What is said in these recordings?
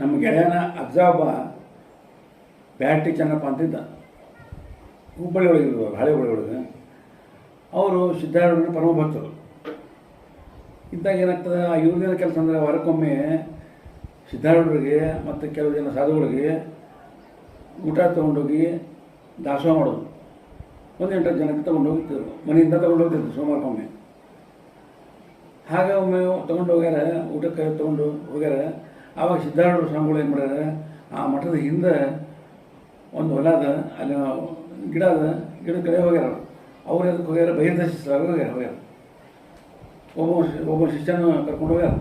ನಮ್ಮ ಗೆಳೆಯನ ಒಬ್ಬ ಬ್ಯಾಟಿ ಚೆನ್ನಪ್ಪ ಅಂತಿದ್ದ. ಹುಬ್ಬಳ್ಳಿ ಒಳಗೆ ಇರೋದು ಹಳೆ ಒಳಗೆ. ಅವರು ಸಿದ್ಧಾರೂಢನ ಪರಮ ಭಕ್ತರು ಇದ್ದಾಗ ಏನಾಗ್ತದೆ, ಆ ಇವ್ರದ್ದೇನು ಕೆಲಸ ಅಂದರೆ ವಾರಕ್ಕೊಮ್ಮೆ ಸಿದ್ಧಾರೂಢರಿಗೆ ಮತ್ತು ಕೆಲವು ಜನ ಸಾಧುಗಳಿಗೆ ಊಟ ತೊಗೊಂಡೋಗಿ ದಾಸೋಹ ಮಾಡೋದು. ಒಂದು ಎಂಟತ್ತು ಜನಕ್ಕೆ ತೊಗೊಂಡು ಹೋಗ್ತಿದ್ರು. ಮನೆಯಿಂದ ತೊಗೊಂಡು ಹೋಗ್ತಿದ್ರು ಸೋಮವಾರಕ್ಕೊಮ್ಮೆ. ಹಾಗೆ ಒಮ್ಮೆ ತೊಗೊಂಡು ಹೋಗ್ಯಾರ, ಊಟಕ್ಕೆ ತೊಗೊಂಡು ಹೋಗ್ಯಾರ. ಆವಾಗ ಸಿದ್ಧಾರೂಢ ಸ್ವಾಮಿಗಳು ಏನು ಮಾಡ್ಯಾರ? ಆ ಮಠದ ಹಿಂದೆ ಒಂದು ಹೊಲ ಅದ ಅಲ್ಲಿ ಗಿಡ ಅದ ಗಿಡದ ಕಡೆ ಹೋಗ್ಯಾರ. ಅವ್ರು. ಅದಕ್ಕೆ ಹೋಗ್ಯಾರ? ಬಹಿರ್ದರ್ಶಿಸಲಾಗ ಹೋಗ್ಯಾರ ಹೋಗ್ಯಾರ. ಒಬ್ಬ ಒಬ್ಬ ಶಿಷ್ಯನ ಕರ್ಕೊಂಡು ಹೋಗ್ಯಾರ.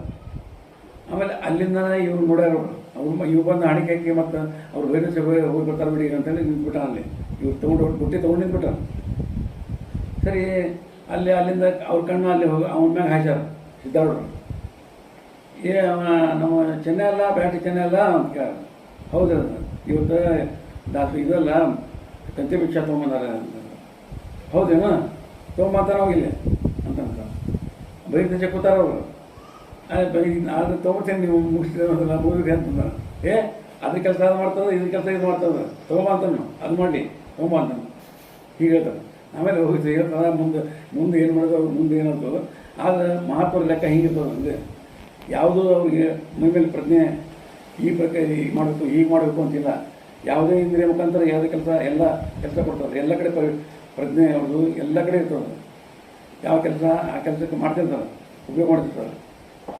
ಆಮೇಲೆ ಅಲ್ಲಿಂದ ಇವ್ರು ನೋಡ್ಯಾರ ಅವರು. ಇವ್ರು ಬಂದು ಹಣಿಕೆ ಹಾಕಿ ಮತ್ತು ಅವ್ರು ಬಹಿರ್ದರ್ಶಿ ಹೋಗಿ ಹೋಗಿ ಬರ್ತಾರೆ ಬಿಡಿ ಅಂತೇಳಿ ನಿಂತ್ಬಿಟ್ಟ ಅಲ್ಲಿ. ಇವ್ರು ತೊಗೊಂಡು ಬುಟ್ಟಿ ತೊಗೊಂಡು ನಿಂತ್ಬಿಟ್ಟ ಸರಿ, ಅಲ್ಲಿ, ಅಲ್ಲಿಂದ ಅವ್ರ ಕಣ್ಣು ಅಲ್ಲಿ ಹೋಗಿ, ಅವನ ಮ್ಯಾಗ ಹಾಯ್ಸಾರ ಸಿದ್ಧಾರೂಢರು. ಏ ನಮ್ಮ ಚೆನ್ನೈ ಅಲ್ಲ ಬ್ಯಾಟ್ರಿ ಚೆನ್ನೈ ಅಲ್ಲ ಅಂತ ಕೇಳ ಹೌದು. ಇವತ್ತು ದಾಸ ಇದಲ್ಲ ಕಂತಿ ಭಿಕ್ಷಾ ತೊಗೊಂಬಂದಾರ ಅಂತ. ಹೌದೇನು? ತೊಗೊಂಬಂತಾರ ಹೋಗಿಲ್ಲ ಅಂತ ಅಂತ ಬೈದ ಕೂತಾರ ಅವರು. ಅದು ತೊಗೊಳ್ತೇನೆ ನೀವು, ಮುಗಿಸ್ತೀರ ಮೂವಿಗೆ ಅಂತಂದ ಏ, ಅದ್ರ ಕೆಲಸ ಅದು ಮಾಡ್ತದ? ಇದ್ರ ಕೆಲಸ ಇದು ಮಾಡ್ತದ? ತೊಗೊಂಬಂತಾನು ಅದು ಮಾಡಿ ತೊಗೊಂಬಂತಾನು ಹೀಗೆ ಹೇಳ್ತಾರೆ. ಆಮೇಲೆ ಹೋಗಿ ಹೇಳ್ತಾರೆ, ಮುಂದೆ ಮುಂದೆ ಏನು ಮಾಡೋದು ಮುಂದೆ ಏನಾಗ್ತದೆ ಆದರೆ ಮಹತ್ವದ ಲೆಕ್ಕ ಹಿಂಗಿರ್ತದೆ ಅಂದರೆ ಯಾವುದೂ ಅವ್ರಿಗೆ ಮೈಮೇಲೆ ಪ್ರಜ್ಞೆ ಈ ಪ್ರಕಾರ ಈಗ ಮಾಡಬೇಕು ಈಗ ಮಾಡಬೇಕು ಅಂತಿಲ್ಲ. ಯಾವುದೇ ಇಂದ್ರಿಯ ಮುಖಾಂತರ ಯಾವುದೇ ಕೆಲಸ, ಎಲ್ಲ ಕೆಲಸ ಕೊಡ್ತಾರೆ. ಎಲ್ಲ ಕಡೆ ಪ್ರ- ಪ್ರಜ್ಞೆ ಅವ್ರದ್ದು, ಎಲ್ಲ ಕಡೆ ಇರ್ತದೆ. ಯಾವ ಕೆಲಸ, ಆ ಕೆಲಸಕ್ಕೆ ಮಾಡ್ತಿರ್ತಾರೆ, ಉಪಯೋಗ ಮಾಡ್ತಿರ್ತಾರೆ.